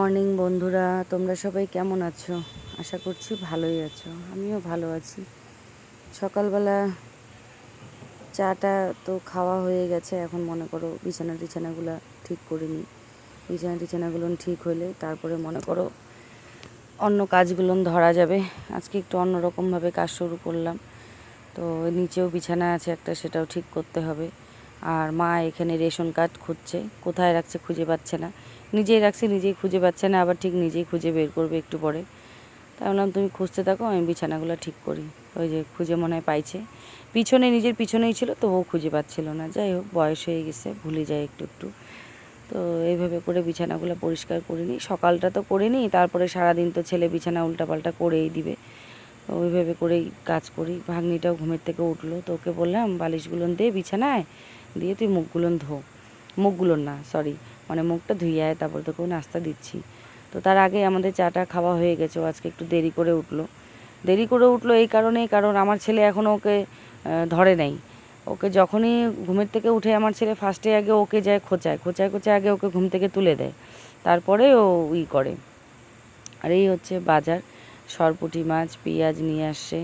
Morning, বন্ধুরা। তোমরা সবাই কেমন আছো? আশা করছি ভালোই আছো। আমিও ভালো আছি। সকালবেলা চাটা তো খাওয়া হয়ে গেছে। এখন মনে করো বিছানা টিছানাগুলো ঠিক করে নিই। বিছানা টিছানাগুলো ঠিক হলে তারপরে মনে করো অন্য কাজগুলো ধরা যাবে। আজকে একটু অন্যরকমভাবে কাজ শুরু করলাম। তো নিচেও বিছানা আছে একটা, সেটাও ঠিক করতে হবে। আর মা এখানে রেশন কার্ড খুঁজছে। কোথায় রাখছে খুঁজে পাচ্ছে না। নিজেই রাখছে, নিজেই খুঁজে পাচ্ছে না, আবার ঠিক নিজেই খুঁজে বের করবে একটু পরে। তাই বললাম তুমি খুঁজতে থাকো, আমি বিছানাগুলো ঠিক করি। ওই যে খুঁজে মনে হয় পাইছে। পিছনে নিজের পিছনেই ছিল তবুও খুঁজে পাচ্ছিল না। যাই হোক, বয়স হয়ে গেছে, ভুলে যায় একটু একটু। তো এইভাবে করে বিছানাগুলো পরিষ্কার করে নিই। সকালটা তো করে নিই, তারপরে সারাদিন তো ছেলে বিছানা উল্টাপাল্টা করেই দিবে। ওইভাবে করেই কাজ করি। ভাগ্নিটাও ঘুমের থেকে উঠল, তো ওকে বললাম, বালিশগুলো দে বিছানায়, দিয়ে তুই মুখগুলো ধো। মুখগুলো না সরি মানে মুখটা ধুয়ে আয় তারপর তোকেও নাস্তা দিচ্ছি। তো তার আগে আমাদের চাটা খাওয়া হয়ে গেছে আজকে একটু দেরি করে উঠল। দেরি করে উঠল এই কারণেই কারণ আমার ছেলে এখনও ওকে ধরে নাই। ওকে যখনই ঘুমের থেকে উঠে আমার ছেলে ফার্স্টে আগে ওকে যায় খোঁচায় খোঁচায় খোঁচায় আগে ওকে ঘুম থেকে তুলে দেয়। তারপরে ও ই করে। আর এই হচ্ছে বাজার। সরপুটি মাছ, পেঁয়াজ নিয়ে আসছে।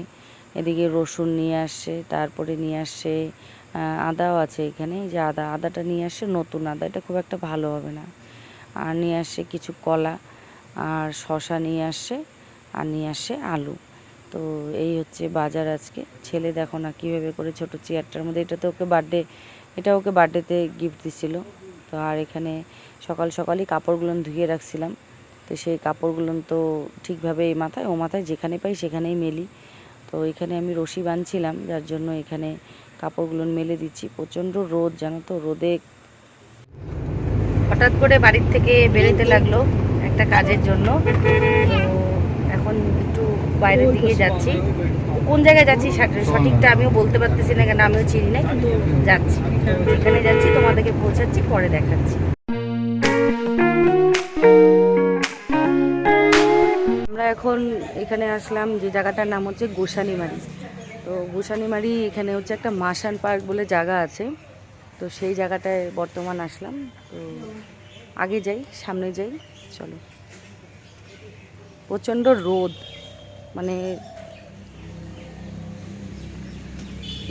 এদিকে রসুন নিয়ে আসছে তারপরে নিয়ে আহ, আদাও আছে এখানে যে আদা আদাটা নিয়ে আসছে নতুন আদা এটা খুব একটা ভালো হবে না। আর নিয়ে আসছে কিছু কলা আর শশা নিয়ে আসছে আর নিয়ে আসছে আলু। তো এই হচ্ছে বাজার আজকে। ছেলে দেখো না কীভাবে করে ছোট চেয়ারটার মধ্যে এটা তো ওকে বার্থডে এটা ওকে বার্থডেতে গিফট দিছিল। তো আর এখানে সকাল সকালই কাপড়গুলো ধুয়ে রাখছিলাম। তো সেই কাপড়গুলো তো ঠিকভাবে এই মাথায় ও মাথায় যেখানে পাই সেখানেই মেলি। তো এখানে আমি রশি বাঁধছিলাম, যার জন্য এখানে কাপড়গুলো মেলে দিচ্ছি। প্রচণ্ড রোদ, জানো তো, রোদে। হঠাৎ করে বাড়ির থেকে বেরোতে লাগল একটা কাজের জন্য। এখন একটু বাইরের দিকে যাচ্ছি। কোন জায়গায় যাচ্ছি সঠিকটা আমিও বলতে পারতেছি না কেন, আমিও চিনি না, কিন্তু যাচ্ছি। এখানে যাচ্ছি, তোমাদেরকে পৌঁছাচ্ছি, পরে দেখাচ্ছি। এখন এখানে আসলাম, যে জায়গাটার নাম হচ্ছে গোসানিমারি। তো গোসানিমারি এখানে হচ্ছে একটা মাসান পার্ক বলে জায়গা আছে। তো সেই জায়গাটায় বর্তমান আসলাম। তো আগে যাই, সামনে যাই, চলো। প্রচণ্ড রোদ মানে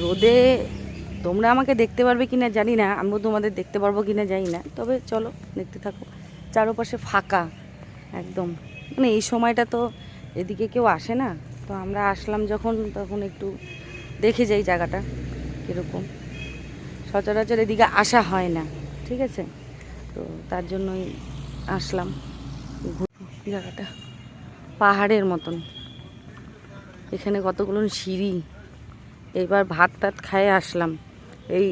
রোদে তোমরা আমাকে দেখতে পারবে কিনা জানি না, আমিও তোমাদের দেখতে পারব কিনা জানি না। তবে চলো, দেখতে থাকো। চারপাশে ফাঁকা, একদম। মানে এই সময়টা তো এদিকে কেউ আসে না। তো আমরা আসলাম যখন, তখন একটু দেখে যাই জায়গাটা কীরকম। সচরাচর এদিকে আসা হয় না, ঠিক আছে? তো তার জন্যই আসলাম। জায়গাটা পাহাড়ের মতন। এখানে কতগুলো সিঁড়ি। এবার ভাত টাত খায়ে আসলাম। এই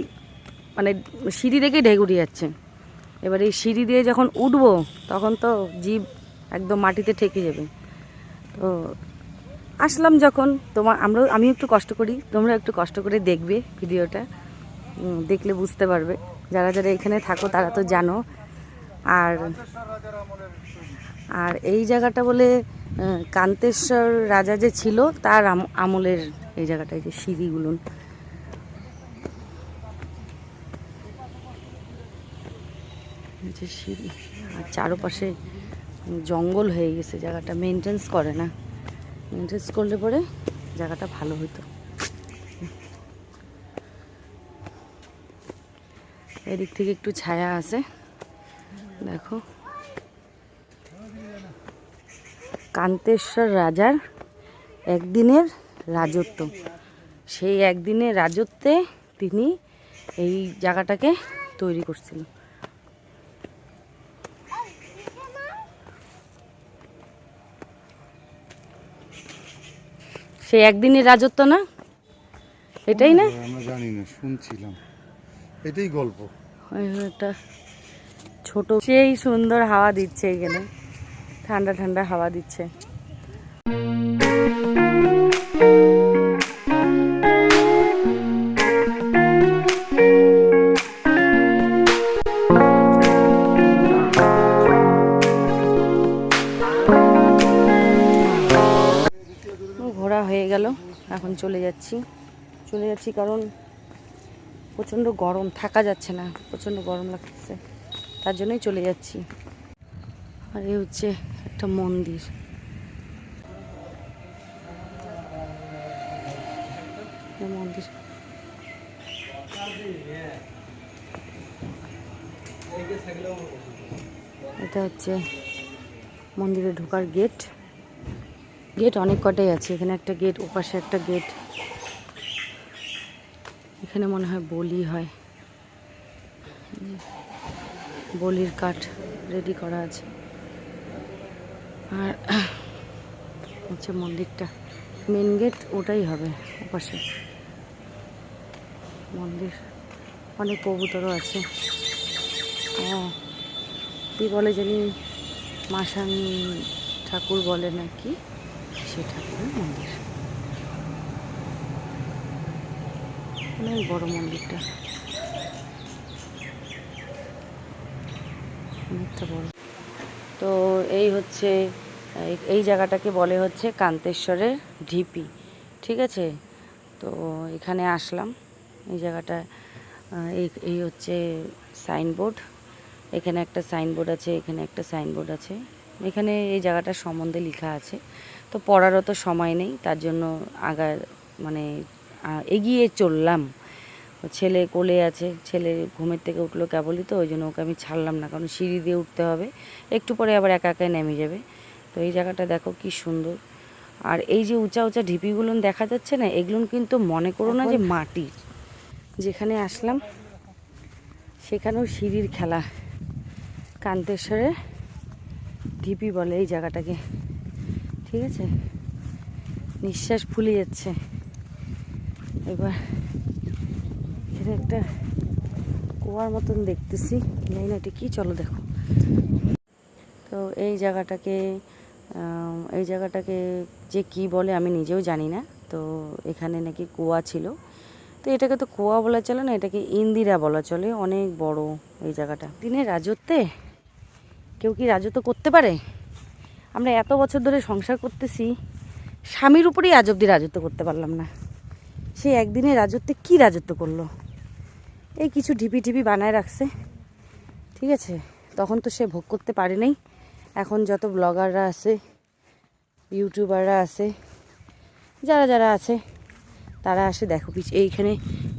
মানে সিঁড়ি দেখেই ঢেকুড়ি যাচ্ছে। এবার এই সিঁড়ি দিয়ে যখন উঠবো, তখন তো জীব একদম মাটিতে ঠেকে যাবে। তো আসলাম যখন তোমার আমরা আমি একটু কষ্ট করি, তোমরা একটু কষ্ট করে দেখবে ভিডিওটা। দেখলে বুঝতে পারবে। যারা যারা এখানে থাকো, তারা তো জানো। আর আর এই জায়গাটা বলে কান্তেশ্বর রাজা যে ছিল, তার আম- আমলের এই জায়গাটায় যে সিঁড়িগুলো। সিঁড়ি, আর চারপাশে জঙ্গল হয়ে গেছে, জায়গাটা মেনটেন্স করে না। মেনটেন্স করলে পরে জায়গাটা ভালো হতো এদিক থেকে একটু ছায়া আছে, দেখো। কান্তেশ্বর রাজার একদিনের রাজত্ব। সেই একদিনের রাজত্বে তিনি এই জায়গাটাকে তৈরি করছিলেন। সেই একদিনের রাজত্ব না? এটাই না? আমরা জানি না শুনছিলাম। এটাই গল্প। ওই একটা ছোট সেই সুন্দর হাওয়া দিচ্ছে এখানে। ঠান্ডা ঠান্ডা হাওয়া দিচ্ছে। এখন চলে যাচ্ছি। চলে যাচ্ছি কারণ প্রচণ্ড গরম, থাকা যাচ্ছে না, প্রচণ্ড গরম লাগতেছে তার জন্যই চলে যাচ্ছি। আর এই হচ্ছে একটা মন্দির। মন্দির। এটা হচ্ছে মন্দিরে ঢোকার গেট। গেট অনেক কটাই আছে। এখানে একটা গেট, ওপাশে একটা গেট। এখানে মনে হয় বলি হয়। বলির কাঠ রেডি করা আছে। আর হচ্ছে মন্দিরটা। মেন গেট ওটাই হবে, ওপাশে। মন্দির। অনেক কবুতরও আছে। ও, কি বলে জানি? মাসান ঠাকুর বলে নাকি? ঠাকুরের মন্দির। অনেক বড় মন্দিরটা। অনেকটা বড়। তো এই হচ্ছে, এই জায়গাটাকে বলে হচ্ছে কান্তেশ্বরের ঢিপি, ঠিক আছে? তো এখানে আসলাম, এই জায়গাটা এই এই হচ্ছে সাইনবোর্ড। এখানে একটা সাইনবোর্ড আছে, এখানে একটা সাইনবোর্ড আছে। এখানে এই জায়গাটার সম্বন্ধে লেখা আছে। তো পড়ারও তো সময় নেই তার জন্য আগার মানে এগিয়ে চললাম। ছেলে কোলে আছে ছেলে ঘুমের থেকে উঠল কেবলই তো ওই জন্য ওকে আমি ছাড়লাম না কারণ সিঁড়ি দিয়ে উঠতে হবে। একটু পরে আবার একা একাই নেমে যাবে। তো এই জায়গাটা দেখো কি সুন্দর। আর এই যে উঁচা উঁচা ঢিপিগুলো দেখা যাচ্ছে না এগুলো কিন্তু মনে করো না যে মাটির যেখানে আসলাম সেখানেও সিঁড়ির খেলা। কান্তেশ্বরে ঢিপি বলে এই জায়গাটাকে। ঠিক আছে? নিঃশ্বাস ফুলে যাচ্ছে। এবার এখানে একটা কুয়ার মতন দেখতেছি। জানি না এটা কি, চলো দেখো। তো এই জায়গাটাকে এই জায়গাটাকে যে কি বলে আমি নিজেও জানি না। তো এখানে নাকি কুয়া ছিল। তো এটাকে তো কুয়া বলা চলে না, এটাকে ইন্দিরা বলা চলে। অনেক বড় এই জায়গাটা। দিনের রাজত্বে কেউ কি রাজত্ব করতে পারে? আমরা এত বছর ধরে সংসার করতেছি, স্বামীর উপরেই আজ অব্দি রাজত্ব করতে পারলাম না। সে একদিনে রাজত্বে কি রাজত্ব করল? এই কিছু ঢিপি ঢিপি বানায় রাখছে। ঠিক আছে, তখন তো সে ভোগ করতে পারে নাই। এখন যত ব্লগাররা আছে, ইউটিউবাররা আছে, যারা যারা আছে, তারা আসে দেখো পিছ এইখানে,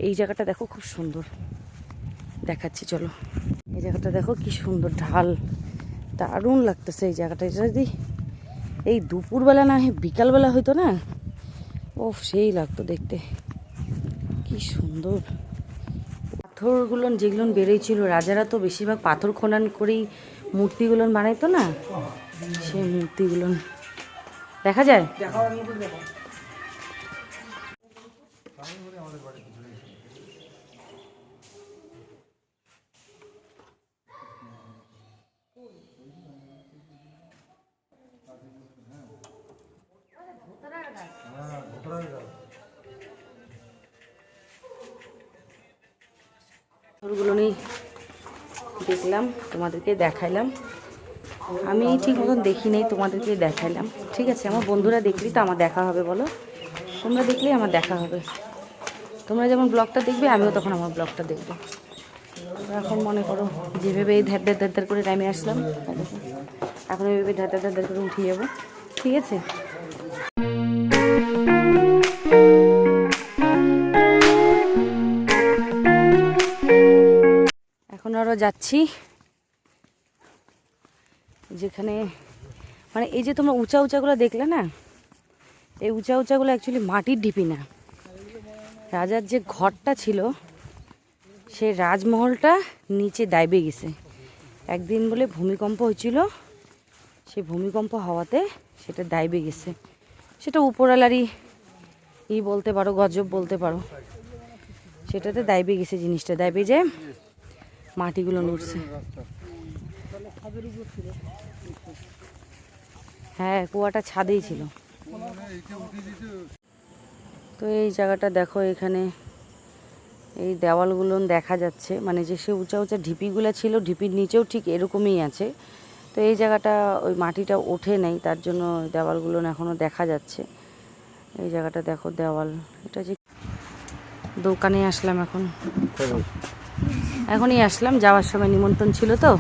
এই জায়গাটা দেখো খুব সুন্দর। দেখাচ্ছি, চলো। এই জায়গাটা দেখো কি সুন্দর ঢাল। দারুণ লাগতেছে এই জায়গাটা। যদি এই দুপুরবেলা না বিকালবেলা হইতো না? ও সেই লাগতো দেখতে। কি সুন্দর। পাথরগুলো যেগুলো বেরোয়ছিল, রাজারা তো বেশিরভাগ পাথর খনন করেই মূর্তিগুলো বানাইতো না? সেই মূর্তিগুলো। দেখা যায়? পাথরগুলো নিয়ে দেখলাম, তোমাদেরকে দেখাইলাম। আমি ঠিক মতন দেখি নাই, তোমাদেরকে দেখাইলাম। ঠিক আছে, আমার বন্ধুরা দেখলি তো আমার দেখা হবে বলো। তোমরা দেখলেই আমার দেখা হবে। তোমরা যেমন ব্লগটা দেখবে, আমিও তখন আমার ব্লগটা দেখব। এখন মনে করো, যেভাবে এই ধ্যার ধ্যার ধ্যার করে টাইমে আসলাম, এখন এইভাবে ধ্যার ধ্যার ধ্যার করে উঠে যাব। ঠিক আছে? আরও যাচ্ছি। যেখানে মানে এই যে তোমরা উঁচা উঁচাগুলো দেখলে না, এই উঁচা উঁচাগুলো অ্যাকচুয়ালি মাটির ঢিপি না। রাজার যে ঘরটা ছিল, সেই রাজমহলটা নিচে দাইবে গেছে। একদিন বলে ভূমিকম্প হয়েছিল, সেই ভূমিকম্প হওয়াতে সেটা দাইবে গেছে। সেটা উপরালারই ই বলতে পারো, গজব বলতে পারো। সেটাতে দাইবে গেছে জিনিসটা। দাইবে যে মাটিগুলো নড়ছে। হ্যাঁ কুয়াটা ছাদেই ছিল। তো এই জায়গাটা দেখো এখানে। এই দেওয়ালগুলো দেখা যাচ্ছে। মানে যে সে উঁচা উঁচা ঢিপিগুলো ছিল, ঢিপির নিচেও ঠিক এরকমই আছে। তো এই জায়গাটা ওই মাটিটা ওঠে নাই, তার জন্য দেওয়ালগুলো এখনও দেখা যাচ্ছে। এই জায়গাটা দেখো দেওয়াল। এটা যে দোকানে আসলাম এখন। এখনই আসলাম যাওয়ার সময় নিমন্ত্রণ ছিল তো।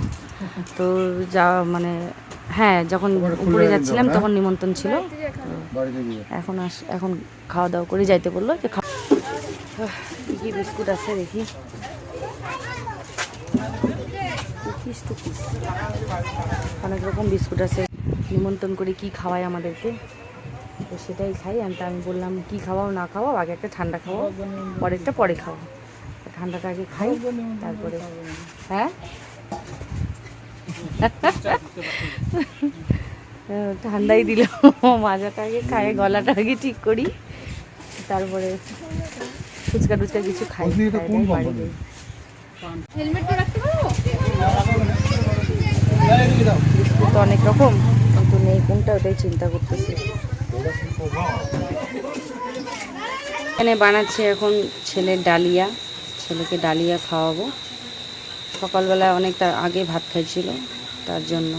তো যাওয়া মানে হ্যাঁ যখন উপরে যাচ্ছিলাম হ্যাঁ? তখন নিমন্ত্রণ ছিল। এখন আস এখন খাওয়া দাওয়া করে যাইতে বলল যে কি কি বিস্কুট আছে দেখি। অনেক রকম বিস্কুট আছে। নিমন্ত্রণ করে কি খাওয়ায় আমাদেরকে? তো সেটাই খাই। আমি তা আমি বললাম কি খাওয়াও না খাওয়াও আগে একটা ঠান্ডা খাওয়াও পরেরটা পরে খাও ঠান্ডাটা আগে খাই তারপরে হ্যাঁ? ঠান্ডাই দিল মাজাটা আগে খাই গলাটা আগে ঠিক করি তারপরে ফুচকা টুচকা কিছু খাই তো অনেক রকম কিন্তু নেই কোনটা ওটাই চিন্তা করতেছি। এখানে বানাচ্ছে এখন ছেলের ডালিয়া। ছেলেকে ডালিয়া খাওয়াবো। সকালবেলা অনেকটা আগে ভাত খাইছিল, তার জন্য।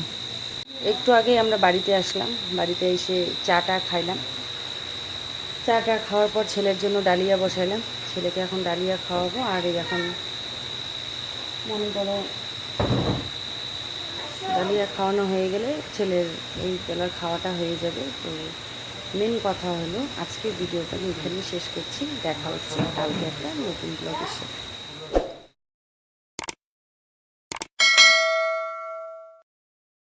একটু আগে আমরা বাড়িতে আসলাম, বাড়িতে এসে চাটা খাইলাম। চাটা খাওয়ার পর ছেলের জন্য ডালিয়া বসাইলাম। ছেলেকে এখন ডালিয়া খাওয়াবো, আর এখন মনে করো ডালিয়া খাওয়ানো হয়ে গেলে ছেলের এই বেলার খাওয়াটা হয়ে যাবে, তো মেন কথা হলো আজকের ভিডিওটা আমি এখানেই শেষ করছি। দেখা হচ্ছে কালকে একটা নতুন ব্লগের সাথে।